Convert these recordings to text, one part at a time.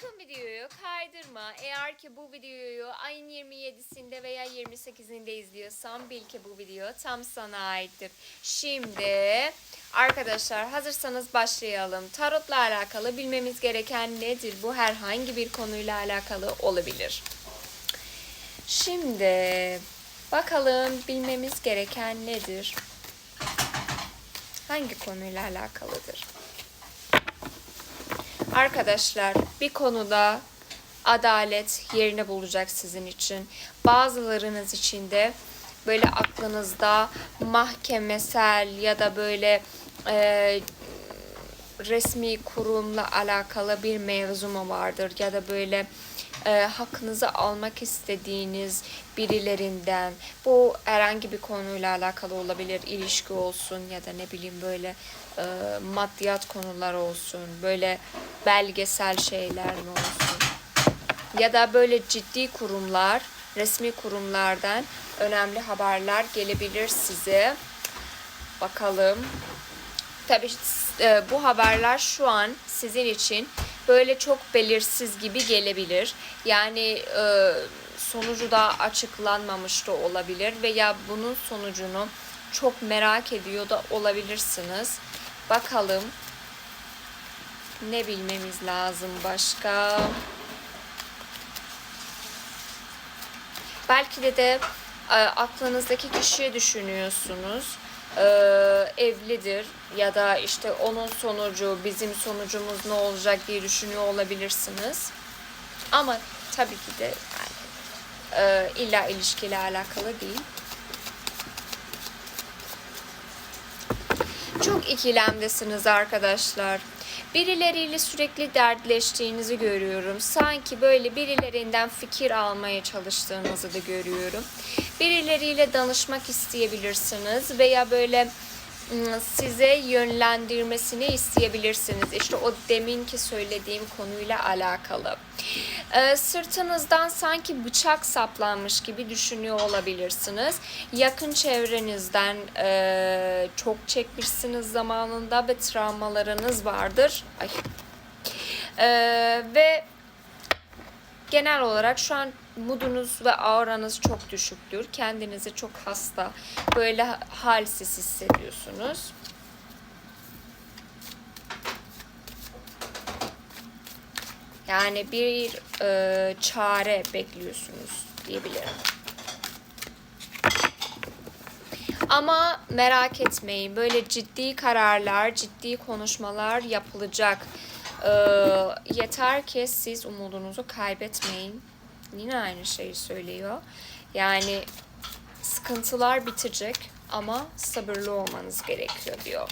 Sakın videoyu kaydırma. Eğer ki bu videoyu ayın 27'sinde veya 28'inde izliyorsan bil ki bu video tam sana aittir. Şimdi arkadaşlar hazırsanız başlayalım. Tarotla alakalı bilmemiz gereken nedir? Bu herhangi bir konuyla alakalı olabilir. Şimdi bakalım bilmemiz gereken nedir? Hangi konuyla alakalıdır? Arkadaşlar bir konuda adalet yerini bulacak sizin için. Bazılarınız için de böyle aklınızda mahkemesel ya da böyle e, resmi kurumla alakalı bir mevzu mu vardır ya da böyle e, hakkınızı almak istediğiniz birilerinden bu herhangi bir konuyla alakalı olabilir ilişki olsun ya da ne bileyim böyle e, maddiyat konular olsun böyle belgesel şeyler mi olsun ya da böyle ciddi kurumlar resmi kurumlardan önemli haberler gelebilir size. Bakalım. Tabii e, bu haberler şu an sizin için böyle çok belirsiz gibi gelebilir. Yani e, sonucu da açıklanmamış da olabilir veya bunun sonucunu çok merak ediyor da olabilirsiniz. Bakalım ne bilmemiz lazım başka? Belki de de e, aklınızdaki kişiyi düşünüyorsunuz e, evlidir ya da işte onun sonucu bizim sonucumuz ne olacak diye düşünüyor olabilirsiniz. Ama tabii ki de yani e, illa ilişkiyle alakalı değil. Çok ikilemdesiniz arkadaşlar. Birileriyle sürekli dertleştiğinizi görüyorum. Sanki böyle birilerinden fikir almaya çalıştığınızı da görüyorum. Birileriyle danışmak isteyebilirsiniz veya böyle size yönlendirmesini isteyebilirsiniz. İşte o deminki söylediğim konuyla alakalı. Ee, sırtınızdan sanki bıçak saplanmış gibi düşünüyor olabilirsiniz. Yakın çevrenizden e, çok çekmişsiniz zamanında ve travmalarınız vardır. Ay. Ee, ve genel olarak şu an modunuz ve auranız çok düşüktür. Kendinizi çok hasta, böyle halsiz hissediyorsunuz. Yani bir e, çare bekliyorsunuz diyebilirim. Ama merak etmeyin böyle ciddi kararlar, ciddi konuşmalar yapılacak. Ee, yeter ki siz umudunuzu kaybetmeyin. Yine aynı şeyi söylüyor. Yani sıkıntılar bitecek ama sabırlı olmanız gerekiyor diyor.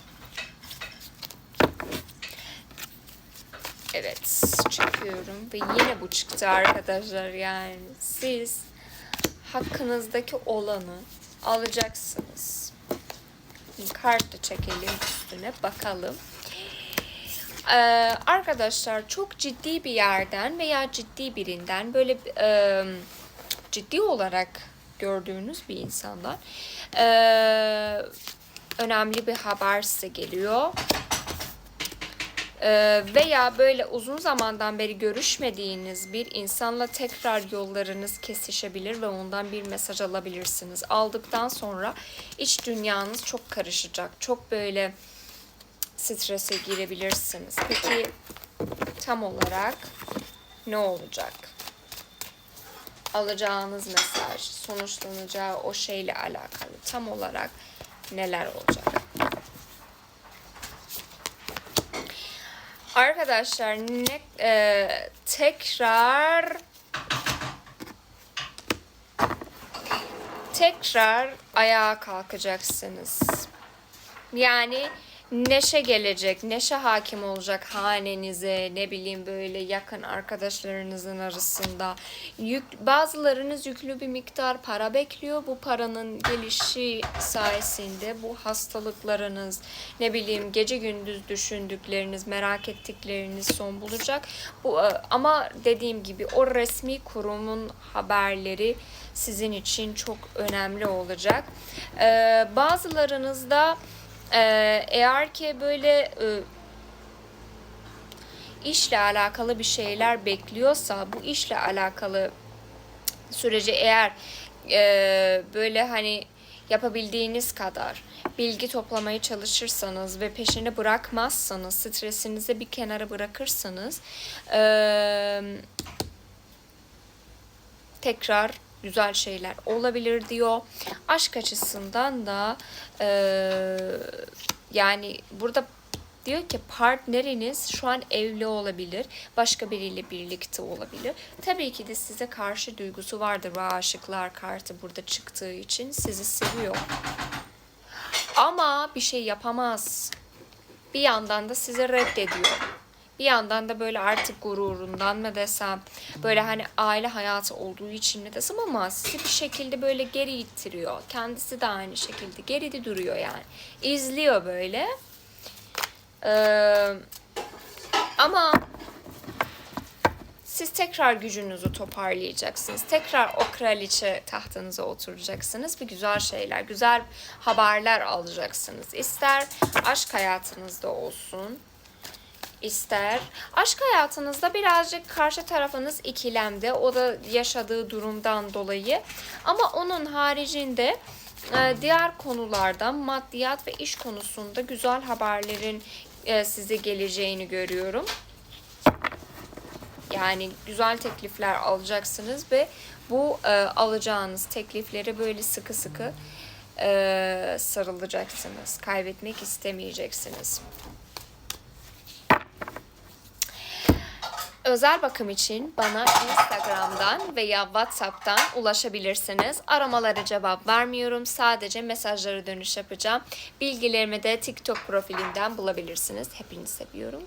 Evet çekiyorum ve yine bu çıktı arkadaşlar yani siz hakkınızdaki olanı alacaksınız. Kart da çekelim üstüne bakalım. Ee, arkadaşlar çok ciddi bir yerden veya ciddi birinden böyle e, ciddi olarak gördüğünüz bir insandan e, önemli bir haber size geliyor. Ee, veya böyle uzun zamandan beri görüşmediğiniz bir insanla tekrar yollarınız kesişebilir ve ondan bir mesaj alabilirsiniz. Aldıktan sonra iç dünyanız çok karışacak. Çok böyle strese girebilirsiniz. Peki tam olarak ne olacak? Alacağınız mesaj, sonuçlanacağı o şeyle alakalı tam olarak neler olacak? Arkadaşlar ne e, tekrar tekrar ayağa kalkacaksınız. Yani neşe gelecek, neşe hakim olacak hanenize, ne bileyim böyle yakın arkadaşlarınızın arasında. Yük, bazılarınız yüklü bir miktar para bekliyor. Bu paranın gelişi sayesinde bu hastalıklarınız, ne bileyim gece gündüz düşündükleriniz, merak ettikleriniz son bulacak. Bu e, ama dediğim gibi o resmi kurumun haberleri sizin için çok önemli olacak. Ee, bazılarınızda ee, eğer ki böyle e, işle alakalı bir şeyler bekliyorsa bu işle alakalı süreci eğer e, böyle hani yapabildiğiniz kadar bilgi toplamaya çalışırsanız ve peşini bırakmazsanız, stresinizi bir kenara bırakırsanız e, tekrar güzel şeyler olabilir diyor. Aşk açısından da e, yani burada diyor ki partneriniz şu an evli olabilir. Başka biriyle birlikte olabilir. Tabii ki de size karşı duygusu vardır aşıklar kartı burada çıktığı için sizi seviyor. Ama bir şey yapamaz. Bir yandan da sizi reddediyor. Bir yandan da böyle artık gururundan mı desem böyle hani aile hayatı olduğu için mi desem ama sizi bir şekilde böyle geri ittiriyor. Kendisi de aynı şekilde geride duruyor yani. İzliyor böyle. Ee, ama siz tekrar gücünüzü toparlayacaksınız. Tekrar o kraliçe tahtınıza oturacaksınız. Bir güzel şeyler, güzel haberler alacaksınız. İster aşk hayatınızda olsun, ister aşk hayatınızda birazcık karşı tarafınız ikilemde. O da yaşadığı durumdan dolayı. Ama onun haricinde e, diğer konulardan maddiyat ve iş konusunda güzel haberlerin e, size geleceğini görüyorum. Yani güzel teklifler alacaksınız ve bu e, alacağınız teklifleri böyle sıkı sıkı sarılacaksınız. Kaybetmek istemeyeceksiniz. Özel bakım için bana Instagram'dan veya WhatsApp'tan ulaşabilirsiniz. Aramalara cevap vermiyorum. Sadece mesajlara dönüş yapacağım. Bilgilerimi de TikTok profilimden bulabilirsiniz. Hepinizi seviyorum.